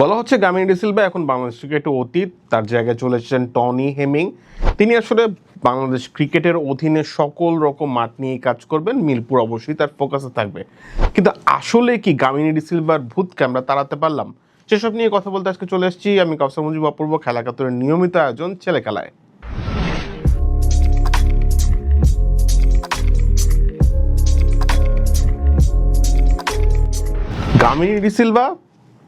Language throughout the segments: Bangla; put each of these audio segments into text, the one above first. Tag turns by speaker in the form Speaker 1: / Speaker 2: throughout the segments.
Speaker 1: বলা হচ্ছে গ্রামীণ ডিসিলভা এখন বাংলাদেশ ক্রিকেটে অতীত। তার জায়গায় চলে এসেছেন টনি হেমিং। তিনি আসলে বাংলাদেশ ক্রিকেটের অধীনে সকল রকম মাঠ নিয়ে কাজ করবেন। মিরপুর অবশ্যই তার ফোকাসে থাকবে। কিন্তু আসলে কি গামিনী ডিসিলভার ভূতকে আমরা তাড়াতে পারলাম? সেসব নিয়ে কথা বলতে আজকে চলে এসেছি। আমি কাউসার মুজিব, অপূর্ব খেলা কাতরের নিয়মিত আয়োজন ছেলে খেলায়। গামিনী ডিসিলভা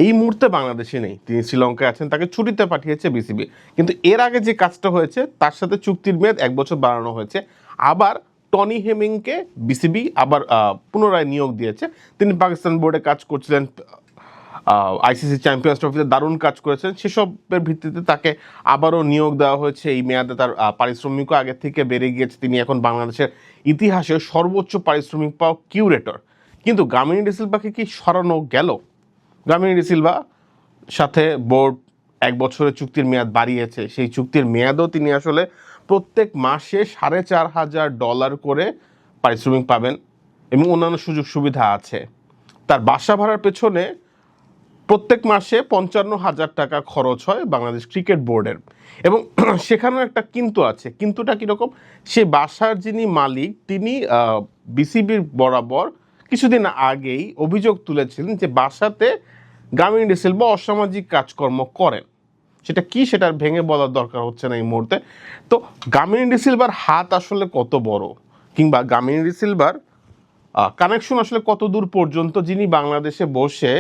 Speaker 1: এই মুহূর্তে বাংলাদেশে নেই। তিনি শ্রীলঙ্কায় আছেন, তাকে ছুটিতে পাঠিয়েছে বিসিবি। কিন্তু এর আগে যে কাজটা হয়েছে, তার সাথে চুক্তির মেয়াদ এক বছর বাড়ানো হয়েছে। আবার টনি হেমিংকে বিসিবি আবার পুনরায় নিয়োগ দিয়েছে। তিনি পাকিস্তান বোর্ডে কাজ করছিলেন আইসিসি চ্যাম্পিয়ন্স ট্রফিতে দারুণ কাজ করেছেন। সেসবের ভিত্তিতে তাকে আবারও নিয়োগ দেওয়া হয়েছে। এই মেয়াদে তার পারিশ্রমিকও আগে থেকে বেড়ে গিয়েছে। তিনি এখন বাংলাদেশের ইতিহাসে সর্বোচ্চ পারিশ্রমিক পাওয়া কিউরেটর। কিন্তু গামিনী ডিসিলভাকে কি সরানো গেল? গামিনী ডিসিলভা সাথে বোর্ড এক বছরের চুক্তির মেয়াদ বাড়িয়েছে। সেই চুক্তির মেয়াদও তিনি আসলে প্রত্যেক মাসে সাড়ে চার হাজার ডলার করে পারিশ্রমিক পাবেন এবং অন্যান্য সুযোগ সুবিধা আছে। তার বাসা ভাড়ার পেছনে প্রত্যেক মাসে পঞ্চান্ন হাজার টাকা খরচ হয় বাংলাদেশ ক্রিকেট বোর্ডের। এবং সেখানেও একটা কিন্তু আছে। কিন্তুটা কীরকম? সে বাসার যিনি মালিক, তিনি বিসিবির বরাবর কিছুদিন আগেই অভিযোগ তুলেছিলেন যে বাসাতে গ্রামীণ ডিসেলভা অসামাজিক কাজকর্ম করেন। সেটা কি সেটা আর ভেঙে বলার দরকার হচ্ছে না এই মুহূর্তে। তো গ্রামীণ ডিসিলভার হাত আসলে কত বড়? কিংবা গ্রামীণ ডিসিলভার কানেকশন আসলে কত দূর পর্যন্ত? যিনি বাংলাদেশে বসে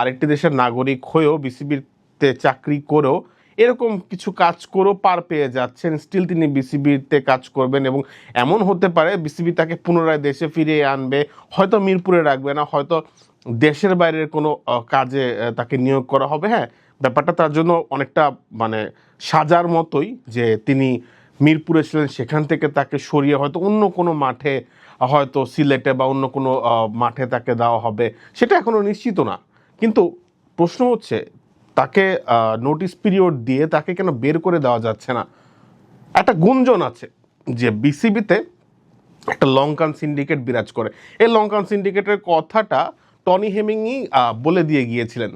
Speaker 1: আরেকটি দেশের নাগরিক হয়েও বিসিবিতে চাকরি করেও এরকম কিছু কাজ করেও পার পেয়ে যাচ্ছেন। স্টিল তিনি বিসিবিতে কাজ করবেন এবং এমন হতে পারে বিসিবি তাকে পুনরায় দেশে ফিরিয়ে আনবে। হয়তো মিরপুরে রাখবে না, হয়তো দেশের বাইরের কোনো কাজে তাকে নিয়োগ করা হবে। হ্যাঁ ব্যাপারটা তার জন্য অনেকটা মানে সাজার মতোই যে তিনি মিরপুরে ছিলেন, সেখান থেকে তাকে সরিয়ে হয়তো অন্য কোনো মাঠে, হয়তো সিলেটে বা অন্য কোনো মাঠে তাকে দেওয়া হবে। সেটা এখনও নিশ্চিত না। কিন্তু প্রশ্ন হচ্ছে তাকে নোটিশ পিরিয়ড দিয়ে তাকে কেন বের করে দেওয়া যাচ্ছে না? একটা গুঞ্জন আছে যে বিসিবিতে একটা লঙ্কান সিন্ডিকেট বিরাজ করে। এই লঙ্কান সিন্ডিকেটের কথাটা টনি হেমিংই বলে দিয়ে গিয়েছিলেন।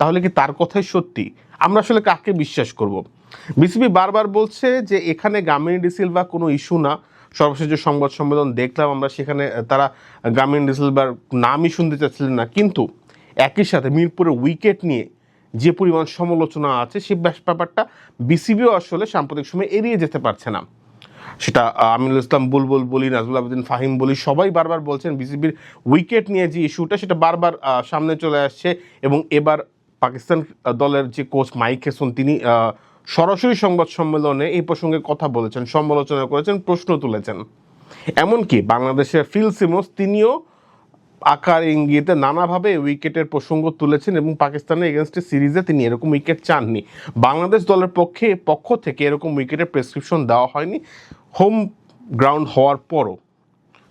Speaker 1: তাহলে কি তার কথাই সত্যি? আমরা আসলে কাকে বিশ্বাস করব? বিসিবি বারবার বলছে যে এখানে গ্রামীণ ডিসিলভা কোনো ইস্যু না। সর্বশেষ যে সংবাদ সম্মেলন দেখলাম আমরা, সেখানে তারা গ্রামীণ ডিসিলভার নামই শুনতে চাচ্ছিলেন না। কিন্তু একই সাথে মিরপুরের উইকেট নিয়ে যে পরিমাণ সমালোচনা আছে, সে ব্যাপারটা বিসিবিও আসলে সাম্প্রতিক সময় এড়িয়ে যেতে পারছে না। সেটা আমিনুল ইসলাম বুলবুল বলি, নাজমুল আবেদিন ফাহিম বলি, সবাই বারবার বলছেন বিসিবির উইকেট নিয়ে যে ইস্যুটা, সেটা বারবার সামনে চলে আসছে এবং এবার পাকিস্তান দলের যে কোচ মাইক হেসন, তিনি সরাসরি সংবাদ সম্মেলনে এই প্রসঙ্গে কথা বলেছেন, সমালোচনা করেছেন, প্রশ্ন তুলেছেন। এমনকি বাংলাদেশের ফিল সিমোস, তিনিও আকার, ইঙ্গিতে নানাভাবে উইকেটের প্রসঙ্গ তুলেছেন এবং পাকিস্তানের এগেনস্টে সিরিজে তিনি এরকম উইকেট চাননি। বাংলাদেশ দলের পক্ষে, পক্ষ থেকে এরকম উইকেটের প্রেসক্রিপশন দেওয়া হয়নি, হোম গ্রাউন্ড হওয়ার পরও।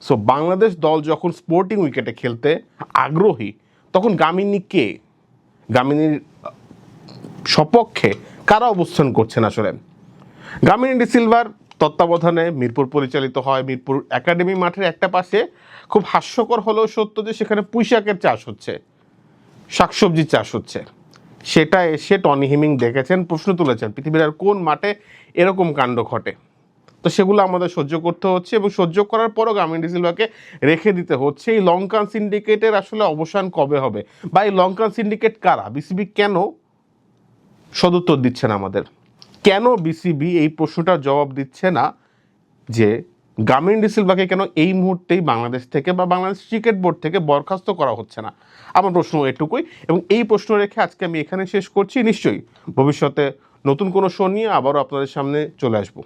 Speaker 1: সো বাংলাদেশ দল যখন স্পোর্টিং উইকেটে খেলতে আগ্রহী, তখন গামিনী কে? গামিনীর সপক্ষে কারা অবস্থান করছেন আসলে? গামিনী ডি ডিসিলভার তত্ত্বাবধানে মিরপুর পরিচালিত হয়। মিরপুর একাডেমি মাঠের একটা পাশে খুব হাস্যকর হলেও সত্য যে সেখানে পুঁইশাকের চাষ হচ্ছে। শাকসবজি চাষ হচ্ছে। সেটা এসে টনি হিমিং দেখেছেন, প্রশ্ন তুলেছেন, পৃথিবীর আর কোন মাঠে এরকম কাণ্ড ঘটে? তো সেগুলো আমাদের সহ্য করতে হচ্ছে এবং সহ্য করার পরও গ্রামীণ ডিসিলভাকে রেখে দিতে হচ্ছে। এই লঙ্কান সিন্ডিকেটের আসলে অবসান কবে হবে? বা এই লঙ্কান সিন্ডিকেট কারা? বিসিবি কেন সদুত্তর দিচ্ছে না আমাদের? কেন বিসিবি এই প্রশ্নটার জবাব দিচ্ছে না যে গ্রামীণ ডিসিলভাকে কেন এই মুহূর্তেই বাংলাদেশ থেকে বা বাংলাদেশ ক্রিকেট বোর্ড থেকে বরখাস্ত করা হচ্ছে না? আমার প্রশ্ন এটুকুই এবং এই প্রশ্ন রেখে আজকে আমি এখানে শেষ করছি। নিশ্চয়ই ভবিষ্যতে নতুন কোনো শো নিয়ে আবারও আপনাদের সামনে চলে আসব।